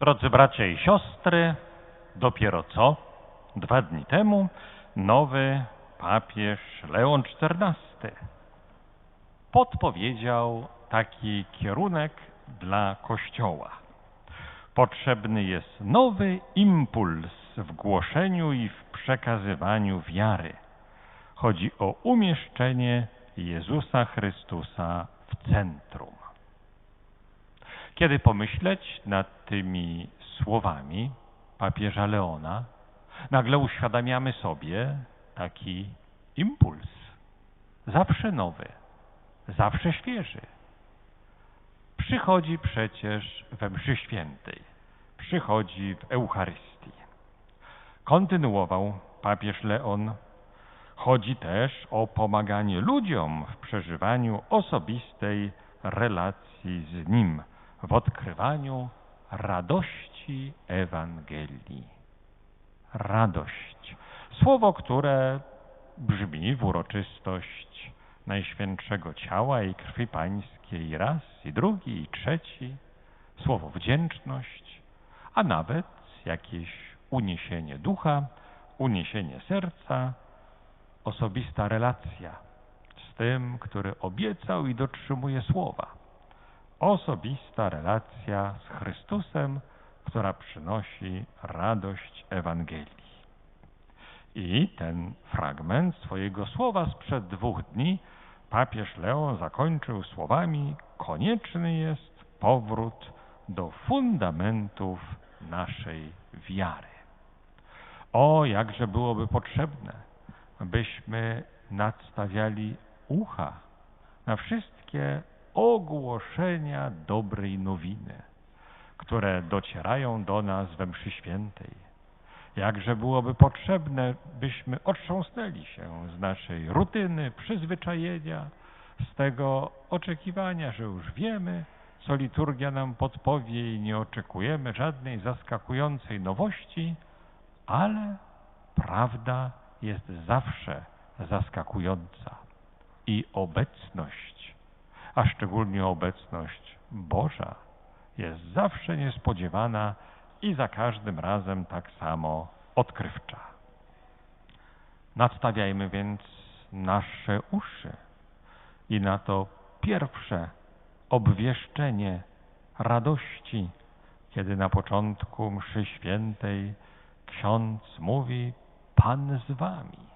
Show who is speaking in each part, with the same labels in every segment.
Speaker 1: Drodzy bracia i siostry, dopiero co dwa dni temu nowy papież Leon XIV podpowiedział taki kierunek dla Kościoła. Potrzebny jest nowy impuls w głoszeniu i w przekazywaniu wiary. Chodzi o umieszczenie Jezusa Chrystusa w centrum. Kiedy pomyśleć nad tymi słowami papieża Leona, nagle uświadamiamy sobie taki impuls. Zawsze nowy, zawsze świeży. Przychodzi przecież we mszy świętej, przychodzi w Eucharystii. Kontynuował papież Leon. Chodzi też o pomaganie ludziom w przeżywaniu osobistej relacji z Nim, w odkrywaniu radości Ewangelii. Radość. Słowo, które brzmi w uroczystość Najświętszego Ciała i Krwi Pańskiej raz i drugi i trzeci. Słowo wdzięczność, a nawet jakieś uniesienie ducha, uniesienie serca, osobista relacja z tym, który obiecał i dotrzymuje słowa. Osobista relacja z Chrystusem, która przynosi radość Ewangelii. I ten fragment swojego słowa sprzed dwóch dni papież Leon zakończył słowami: Konieczny jest powrót do fundamentów naszej wiary. O, jakże byłoby potrzebne, byśmy nadstawiali ucha na wszystkie ogłoszenia dobrej nowiny, które docierają do nas we mszy świętej. Jakże byłoby potrzebne, byśmy otrząsnęli się z naszej rutyny, przyzwyczajenia, z tego oczekiwania, że już wiemy, co liturgia nam podpowie i nie oczekujemy żadnej zaskakującej nowości, ale prawda jest zawsze zaskakująca i obecność, a szczególnie obecność Boża jest zawsze niespodziewana i za każdym razem tak samo odkrywcza. Nadstawiajmy więc nasze uszy i na to pierwsze obwieszczenie radości, kiedy na początku mszy świętej ksiądz mówi Pan z wami.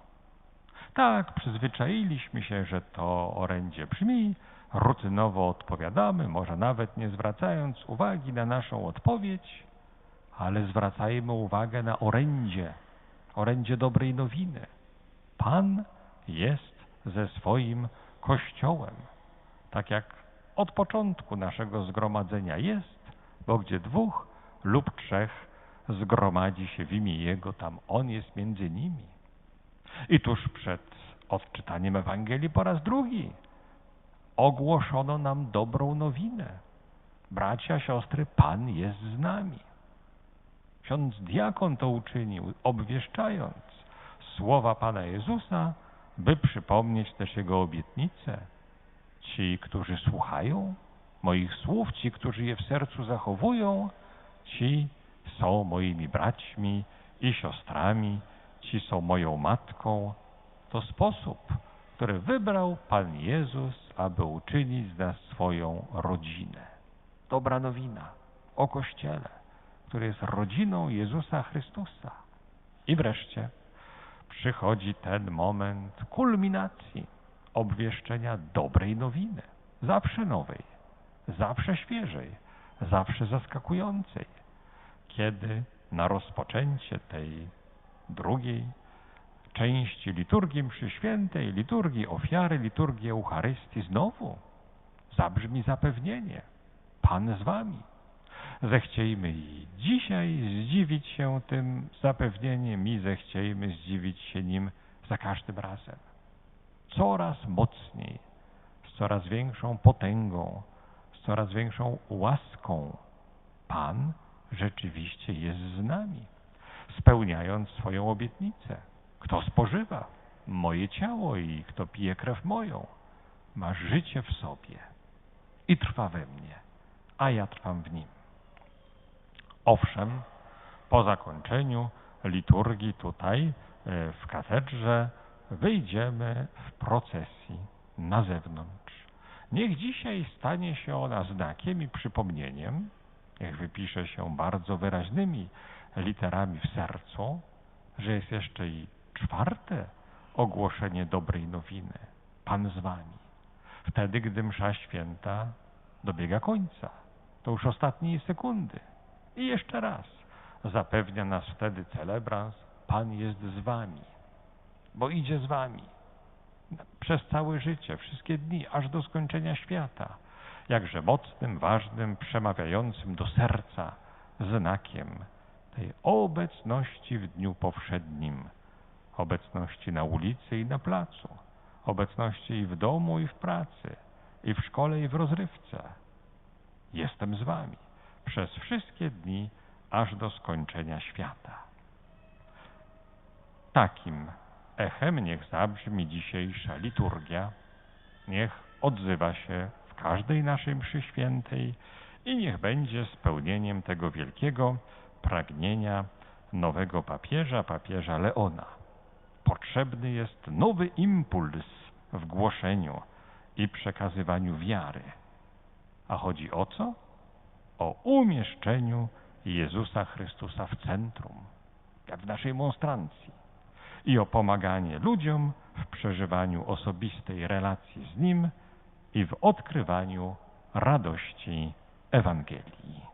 Speaker 1: Tak, przyzwyczailiśmy się, że to orędzie brzmi, rutynowo odpowiadamy, może nawet nie zwracając uwagi na naszą odpowiedź, ale zwracajmy uwagę na orędzie, orędzie dobrej nowiny. Pan jest ze swoim Kościołem, tak jak od początku naszego zgromadzenia jest, bo gdzie dwóch lub trzech zgromadzi się w imię Jego, tam On jest między nimi. I tuż przed odczytaniem Ewangelii po raz drugi ogłoszono nam dobrą nowinę. Bracia, siostry, Pan jest z nami. Ksiądz diakon to uczynił, obwieszczając słowa Pana Jezusa, by przypomnieć też Jego obietnice. Ci, którzy słuchają moich słów, ci, którzy je w sercu zachowują, ci są moimi braćmi i siostrami, ci są moją matką. To sposób, który wybrał Pan Jezus, aby uczynić z nas swoją rodzinę. Dobra nowina o Kościele który jest rodziną Jezusa Chrystusa. I wreszcie przychodzi ten moment kulminacji obwieszczenia dobrej nowiny. Zawsze nowej, zawsze świeżej, zawsze zaskakującej. Kiedy na rozpoczęcie tej drugiej części liturgii mszy świętej, liturgii ofiary, liturgii Eucharystii znowu zabrzmi zapewnienie. Pan z wami zechciejmy i dzisiaj zdziwić się tym zapewnieniem i zechciejmy zdziwić się nim za każdym razem. Coraz mocniej, z coraz większą potęgą, z coraz większą łaską Pan rzeczywiście jest z nami, spełniając swoją obietnicę. Kto spożywa moje ciało i kto pije krew moją, ma życie w sobie i trwa we mnie, a ja trwam w nim. Owszem, po zakończeniu liturgii tutaj e, w katedrze wyjdziemy w procesji na zewnątrz. Niech dzisiaj stanie się ona znakiem i przypomnieniem, niech wypisze się bardzo wyraźnymi literami w sercu, że jest jeszcze i czwarte ogłoszenie dobrej nowiny. Pan z wami. Wtedy, gdy msza święta dobiega końca. To już ostatnie sekundy. I jeszcze raz zapewnia nas wtedy celebrans, Pan jest z wami, bo idzie z wami przez całe życie, wszystkie dni, aż do skończenia świata. Jakże mocnym, ważnym, przemawiającym do serca znakiem tej obecności w dniu powszednim, obecności na ulicy i na placu, obecności i w domu, i w pracy, i w szkole, i w rozrywce. Jestem z wami przez wszystkie dni, aż do skończenia świata. Takim echem niech zabrzmi dzisiejsza liturgia, niech odzywa się w każdej naszej mszy świętej i niech będzie spełnieniem tego wielkiego pragnienia nowego papieża, papieża Leona. Potrzebny jest nowy impuls w głoszeniu i przekazywaniu wiary. A chodzi o co? O umieszczeniu Jezusa Chrystusa w centrum, jak w naszej monstrancji, i o pomaganie ludziom w przeżywaniu osobistej relacji z Nim i w odkrywaniu radości Ewangelii.